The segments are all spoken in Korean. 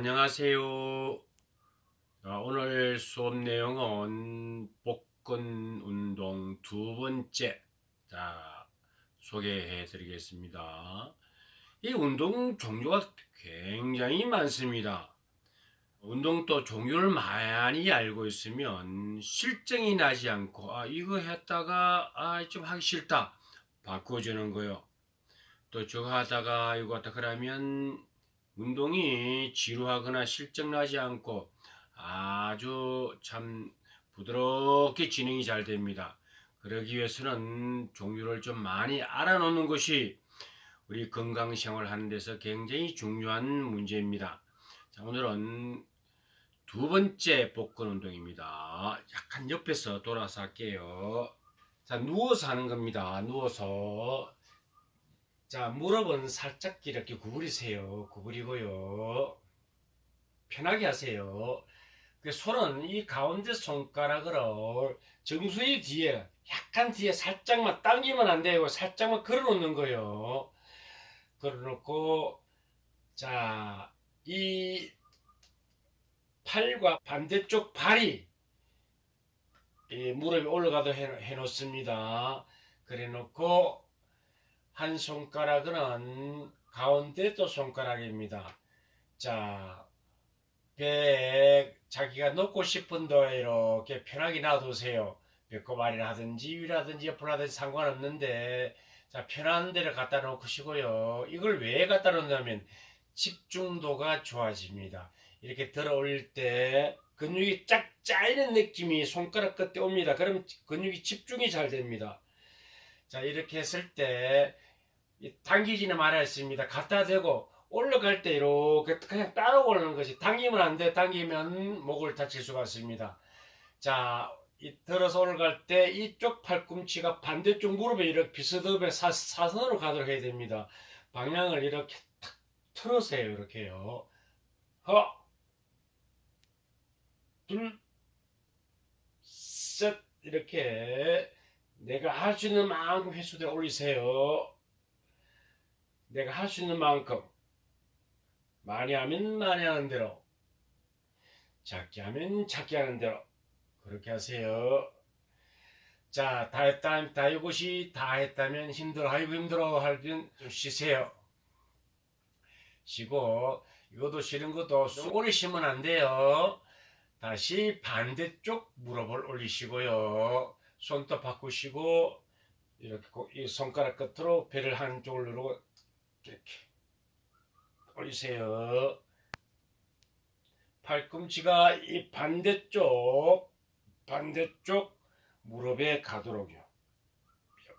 안녕하세요. 아, 오늘 수업 내용은 복근 운동 두 번째 자, 소개해 드리겠습니다. 이 운동 종류가 굉장히 많습니다. 운동도 종류를 많이 알고 있으면 실증이 나지 않고 아 이거 했다가 아 좀 하기 싫다 바꿔주는 거요. 또 저거 하다가 이거 하다 그러면 운동이 지루하거나 실증나지 않고 아주 참 부드럽게 진행이 잘 됩니다. 그러기 위해서는 종류를 좀 많이 알아놓는 것이 우리 건강 생활 하는 데서 굉장히 중요한 문제입니다. 자, 오늘은 두 번째 복근 운동입니다. 약간 옆에서 돌아서 할게요. 자, 누워서 하는 겁니다. 누워서. 자, 무릎은 살짝 이렇게 구부리세요. 구부리고요. 편하게 하세요. 그 손은 이 가운데 손가락을 정수리 뒤에, 약간 뒤에 살짝만 당기면 안 되고, 살짝만 걸어 놓는 거예요. 걸어 놓고, 자, 이 팔과 반대쪽 발이 이 무릎이 올라가도록 해, 해 놓습니다. 그래 놓고, 한 손가락은 가운데 또 손가락입니다. 자, 배 자기가 놓고 싶은 도에 이렇게 편하게 놔두세요. 배꼽 아래라든지 위라든지 옆으로라든지 상관없는데 자 편한 데를 갖다 놓으시고요. 이걸 왜 갖다 놓냐면 집중도가 좋아집니다. 이렇게 들어 올릴 때 근육이 쫙 짜이는 느낌이 손가락 끝에 옵니다. 그럼 근육이 집중이 잘 됩니다. 자 이렇게 했을 때이 당기지는 말아야 했습니다. 갖다 대고 올라갈 때 이렇게 그냥 따라 오르는 것이 당기면 안 돼. 당기면 목을 다칠 수가 있습니다. 자, 이 들어서 올라갈 때 이쪽 팔꿈치가 반대쪽 무릎에 이렇게 비스듬하게 사, 사선으로 가도록 해야 됩니다. 방향을 이렇게 탁 틀으세요. 이렇게요. 하나, 둘, 셋 이렇게 내가 할 수 있는 만큼 횟수대로 올리세요. 내가 할 수 있는 만큼 많이 하면 많이 하는 대로 작게 하면 작게 하는 대로 그렇게 하세요. 자, 다 했다, 다 이것이 다 했다면 힘들어, 아이고 힘들어 할땐 좀 쉬세요. 쉬고 이것도 싫은 것도 쑥 오래 쉬면 안 돼요. 다시 반대쪽 무릎을 올리시고요. 손도 바꾸시고 이렇게 손가락 끝으로 배를 한쪽을 누르고 이렇게 올리세요. 팔꿈치가 이 반대쪽 반대쪽 무릎에 가도록요.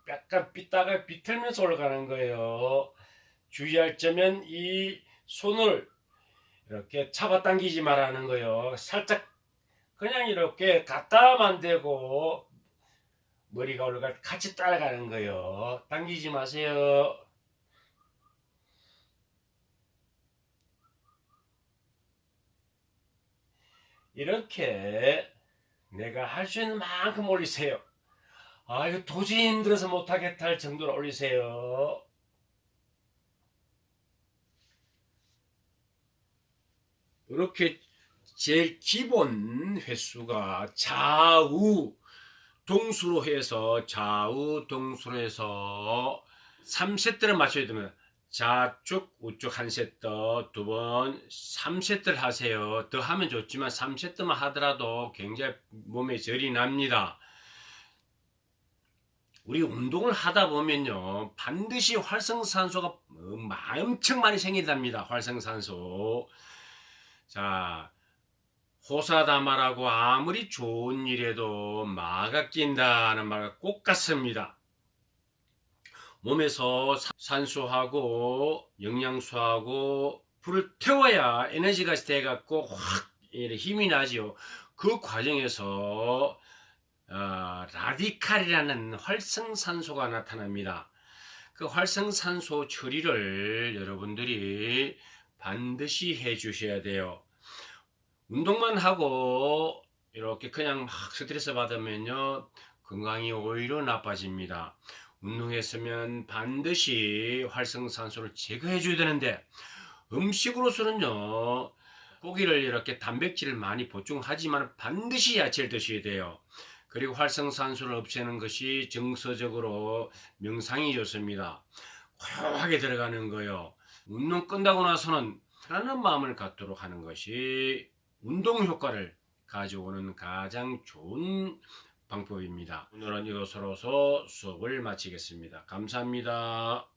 약간 삐다가 비틀면서 올라가는 거예요. 주의할 점은 이 손을 이렇게 잡아당기지 말라는 거예요. 살짝 그냥 이렇게 갖다만 대고 머리가 올라갈 때 같이 따라가는 거예요. 당기지 마세요. 이렇게 내가 할 수 있는 만큼 올리세요. 아, 이거 도저히 힘들어서 못하겠다 할 정도로 올리세요. 이렇게 제일 기본 횟수가 좌우 동수로 해서 좌우 동수로 해서 3세트를 맞춰야 됩니다. 좌쪽 우쪽 한 세트 두 번 3세트를 하세요. 더 하면 좋지만 3세트만 하더라도 굉장히 몸에 절이 납니다. 우리 운동을 하다 보면요 반드시 활성산소가 엄청 많이 생긴답니다. 활성산소. 자 호사다마라고 아무리 좋은 일에도 마가 낀다는 말과 꼭 같습니다. 몸에서 사- 산소하고 영양소하고 불을 태워야 에너지가 돼갖고 확 힘이 나지요. 그 과정에서 어, 라디칼이라는 활성산소가 나타납니다. 그 활성산소 처리를 여러분들이 반드시 해 주셔야 돼요. 운동만 하고 이렇게 그냥 막 스트레스 받으면요 건강이 오히려 나빠집니다. 운동했으면 반드시 활성산소를 제거해 줘야 되는데 음식으로서는요 고기를 이렇게 단백질을 많이 보충하지만 반드시 야채를 드셔야 돼요. 그리고 활성산소를 없애는 것이 정서적으로 명상이 좋습니다. 고요하게 들어가는 거요. 운동 끝나고 나서는 편안한 마음을 갖도록 하는 것이 운동 효과를 가져오는 가장 좋은 방법입니다. 오늘은 이것으로서 수업을 마치겠습니다. 감사합니다.